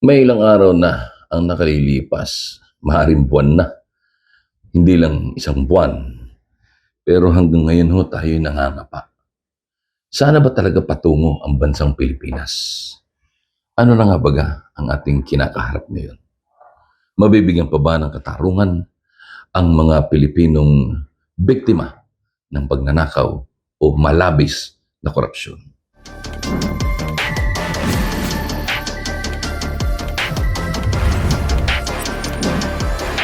May ilang araw na ang nakalilipas, maaaring buwan na. Hindi lang isang buwan. Pero hanggang ngayon ho tayo nangangapa. Sana ba talaga patungo ang bansang Pilipinas? Ano na nga baga ang ating kinakaharap ngayon? Mabibigyan pa ba ng katarungan ang mga Pilipinong biktima ng pagnanakaw o malabis na korupsyon?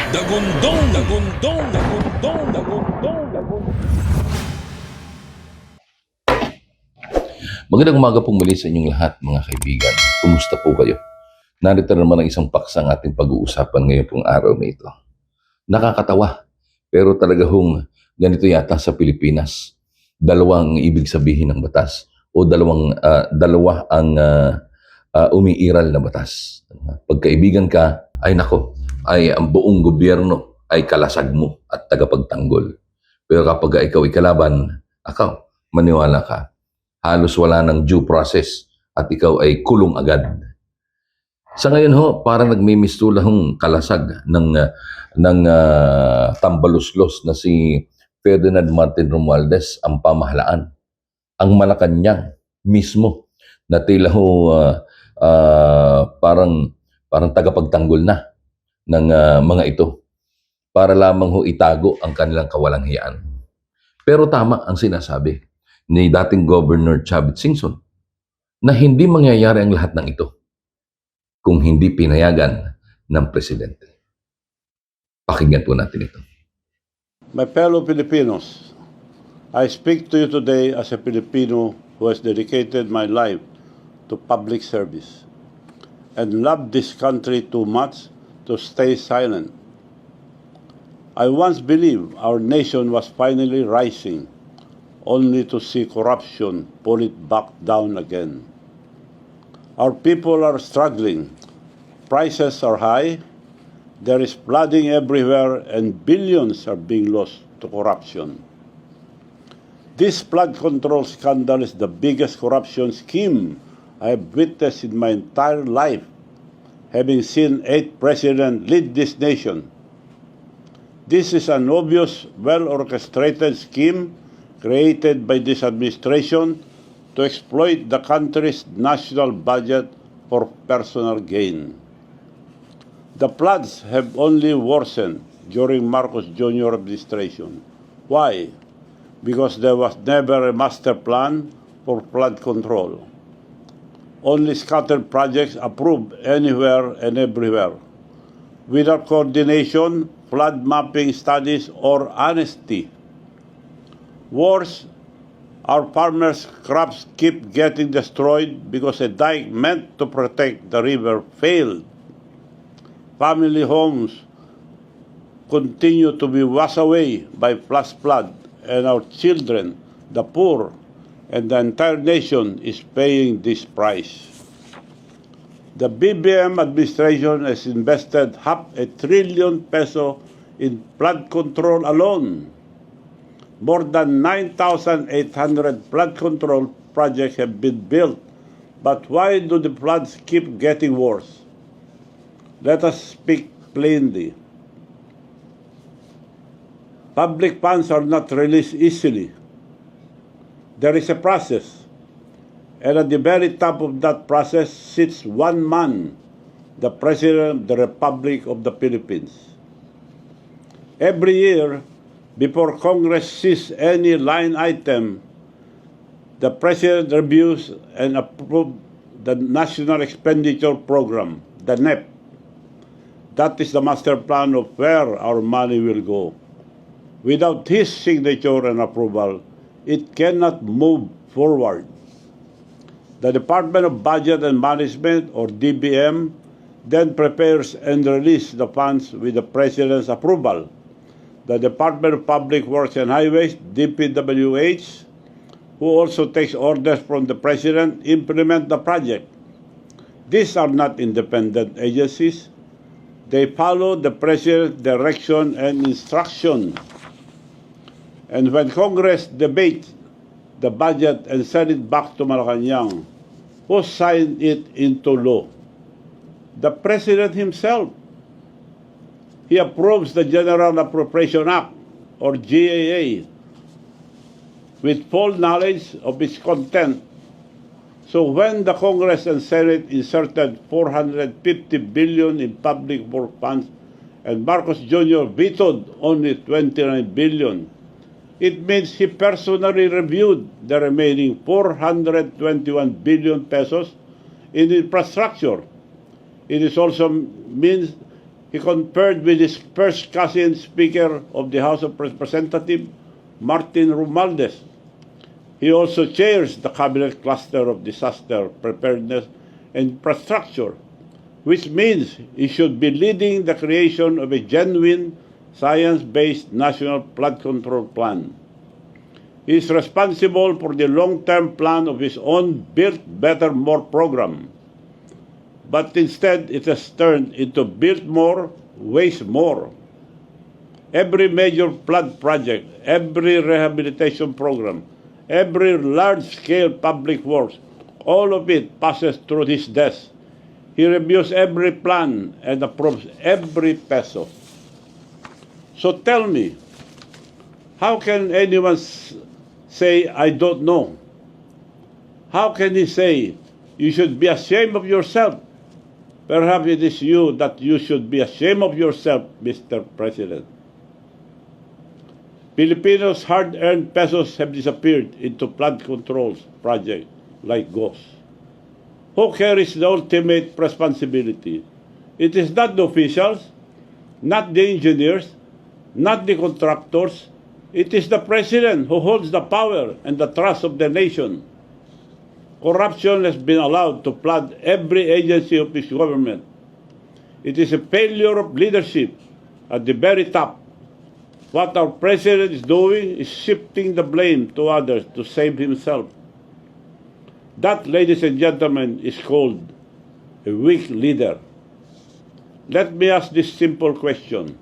Dagundong, dagundong, dagundong, dagundong, dagundong. Magandang umaga po muli sa inyong lahat mga kaibigan. Kumusta po kayo? Narito na naman ang isang paksa ang ating pag-uusapan ngayon pong araw na ito. Nakakatawa, pero talaga hong ganito yata sa Pilipinas. Dalawang ibig sabihin ng batas o dalawang ah, dalawa ang ah, ah, umiiral na batas. Pagkaibigan ka, ay nako, ay ang buong gobyerno ay kalasag mo at tagapagtanggol. Pero kapag ikaw ay kalaban, akaw, maniwala ka, halos wala ng due process at ikaw ay kulong agad. Sa ngayon ho, parang nagmimistula hong kalasag ng ah, ng ah, tambaluslos na si Ferdinand Martin Romualdez ang pamahalaan. Ang Malacanang mismo na tila ho ah, ah, parang parang tagapagtanggol na ng ah, mga ito para lamang ho itago ang kanilang kawalanghiyaan. Pero tama ang sinasabi ni dating Governor Chavit Singson na hindi mangyayari ang lahat ng ito kung hindi pinayagan ng Presidente. Pakinggan po natin ito. My fellow Filipinos, I speak to you today as a Filipino who has dedicated my life to public service and loved this country too much to stay silent. I once believed our nation was finally rising, only to see corruption pull it back down again. Our people are struggling. Prices are high. There is flooding everywhere, and billions are being lost to corruption. This flood control scandal is the biggest corruption scheme I have witnessed in my entire life, having seen eight presidents lead this nation. This is an obvious, well orchestrated scheme created by this administration to exploit the country's national budget for personal gain. The floods have only worsened during Marcos Jr. administration. Why? Because there was never a master plan for flood control. Only scattered projects approved anywhere and everywhere. Without coordination, flood mapping studies, or honesty. Worse, our farmers' crops keep getting destroyed because a dike meant to protect the river failed. Family homes continue to be washed away by flash flood, and our children, the poor, and the entire nation is paying this price. The BBM administration has invested half a trillion peso in flood control alone. More than 9,800 flood control projects have been built. But why do the floods keep getting worse? Let us speak plainly. Public funds are not released easily. There is a process. And at the very top of that process sits one man, the President of the Republic of the Philippines. Every year, before Congress sees any line item, the President reviews and approves the National Expenditure Program, the NEP. That is the master plan of where our money will go. Without his signature and approval, it cannot move forward. The Department of Budget and Management, or DBM, then prepares and releases the funds with the President's approval. The Department of Public Works and Highways, DPWH, who also takes orders from the President, implement the project. These are not independent agencies. They follow the President's direction and instruction. And when Congress debates the budget and send it back to Malacanang, who signed it into law? the President himself. He approves the General Appropriation Act, or GAA, with full knowledge of its content. So when the Congress and Senate inserted 450 billion in public work funds and Marcos Jr. vetoed only 29 billion, it means he personally reviewed the remaining 421 billion pesos in infrastructure. It is also means he conferred with his first cousin Speaker of the House of Representatives, Martin Romualdez. He also chairs the Cabinet Cluster of Disaster Preparedness and Infrastructure, which means he should be leading the creation of a genuine science-based national flood control plan. He is responsible for the long-term plan of his own Build Better More program. But instead, it has turned into Build More, Waste More. Every major flood project, every rehabilitation program, every large-scale public works, all of it passes through his desk. He reviews every plan and approves every peso. So tell me, how can anyone say, I don't know? How can he say, you should be ashamed of yourself? Perhaps it is you that you should be ashamed of yourself, Mr. President. Filipinos' hard-earned pesos have disappeared into flood controls projects like GOS. Who carries the ultimate responsibility? It is not the officials, not the engineers, not the contractors. It is the president who holds the power and the trust of the nation. Corruption has been allowed to flood every agency of this government. It is a failure of leadership at the very top. What our president is doing is shifting the blame to others to save himself. That, ladies and gentlemen, is called a weak leader. Let me ask this simple question.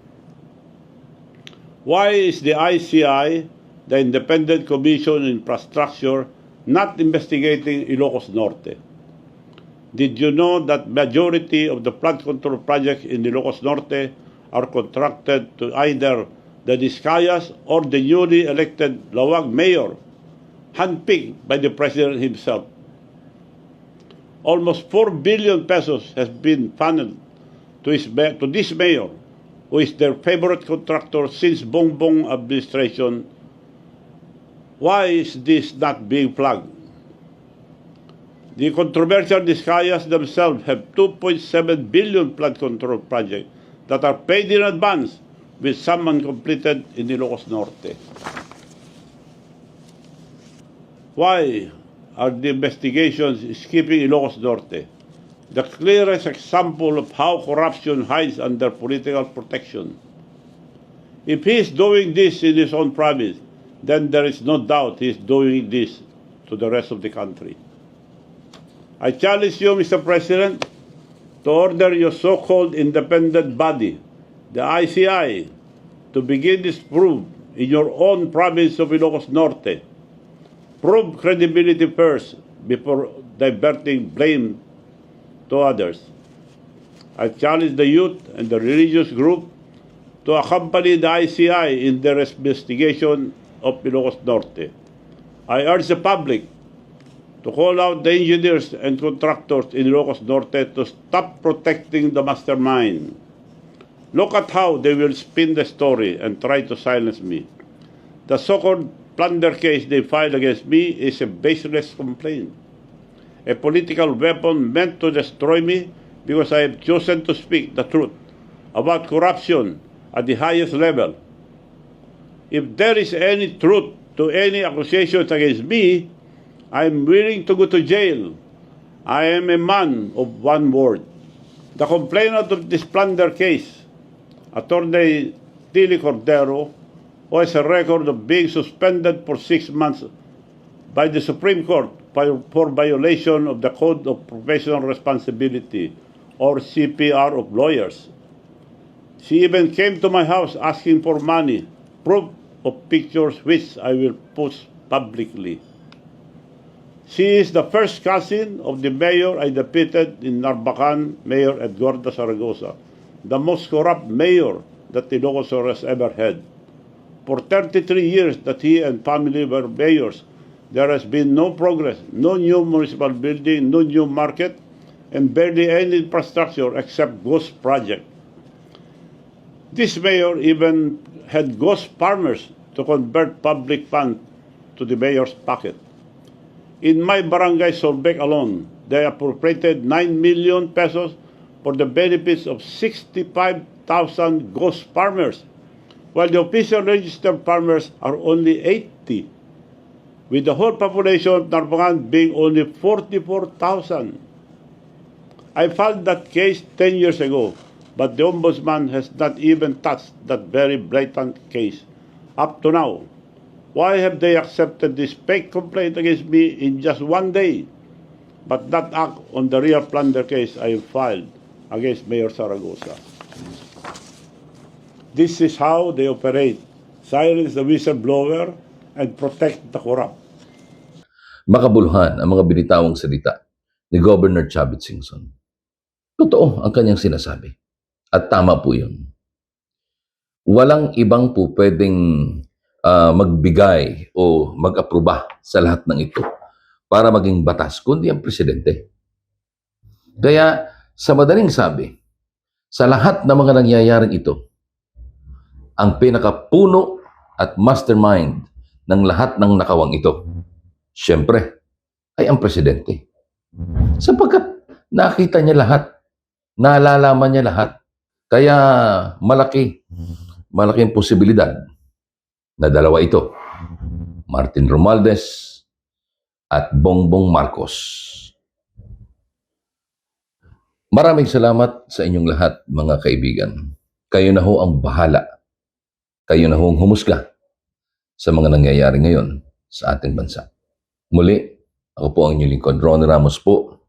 Why is the ICI, the Independent Commission on Infrastructure, not investigating Ilocos Norte? Did you know that majority of the flood control projects in Ilocos Norte are contracted to either the Discayas or the newly elected Lawag mayor, handpicked by the president himself? Almost 4 billion pesos has been funneled to, his, to this mayor, who is their favorite contractor since Bongbong administration. Why is this not being flagged? The controversial Discayas themselves have 2.7 billion flood control projects that are paid in advance with some uncompleted in Ilocos Norte. Why are the investigations skipping Ilocos Norte? The clearest example of how corruption hides under political protection. If he is doing this in his own province, then there is no doubt he is doing this to the rest of the country. I challenge you, Mr. President, to order your so-called independent body, the ICI, to begin this probe in your own province of Ilocos Norte. Prove credibility first before diverting blame to others. I challenge the youth and the religious group to accompany the ICI in their investigation of Ilocos Norte. I urge the public to call out the engineers and contractors in Ilocos Norte to stop protecting the mastermind. Look at how they will spin the story and try to silence me. The so-called plunder case they filed against me is a baseless complaint, a political weapon meant to destroy me because I have chosen to speak the truth about corruption at the highest level. If there is any truth to any accusations against me, I am willing to go to jail. I am a man of one word. The complainant of this plunder case, Attorney Tilly Cordero, who has a record of being suspended for six months by the Supreme Court for violation of the Code of Professional Responsibility, or CPR of lawyers. She even came to my house asking for money, proof of pictures which I will post publicly. She is the first cousin of the mayor I defeated in Narbacan, Mayor Eduardo Zaragoza, the most corrupt mayor that Ilocos has ever had. For 33 years that he and family were mayors, there has been no progress, no new municipal building, no new market, and barely any infrastructure except ghost project. This mayor even had ghost farmers to convert public funds to the mayor's pocket. In my barangay Solbec alone, they appropriated 9 million pesos for the benefits of 65,000 ghost farmers, while the official registered farmers are only 80, with the whole population of Narvagan being only 44,000. I filed that case 10 years ago, but the Ombudsman has not even touched that very blatant case up to now. Why have they accepted this fake complaint against me in just one day, but not act on the real plunder case I filed against Mayor Zaragoza? This is how they operate. Silence the whistleblower and protect the corrupt. Makabuluhan ang mga binitawang salita ni Governor Chavit Singson. Totoo ang kanyang sinasabi. At tama po yun. Walang ibang po pwedeng ah, magbigay o mag-aproba sa lahat ng ito para maging batas, kundi ang presidente. Kaya, sa madaling sabi, sa lahat ng mga nangyayaring ito, ang pinakapuno at mastermind ng lahat ng nakawang ito, siyempre, ay ang presidente. Sapagkat nakita niya lahat, nalalaman niya lahat. Kaya malaki, malaking posibilidad na dalawa ito, Martin Romualdez at Bongbong Marcos. Maraming salamat sa inyong lahat, mga kaibigan. Kayo na ho ang bahala. Kayo na ho ang humusga sa mga nangyayari ngayon sa ating bansa. Muli, ako po ang inyong lingkod, Ronnie Ramos po.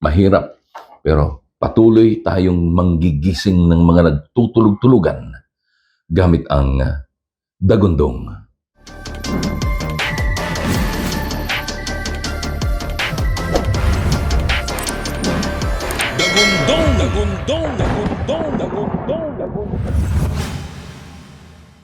Mahirap, pero patuloy tayong manggigising ng mga nagtutulog-tulugan gamit ang uh, dagundong. Dagundong, dagundong, dagundong, dagundong, dagundong.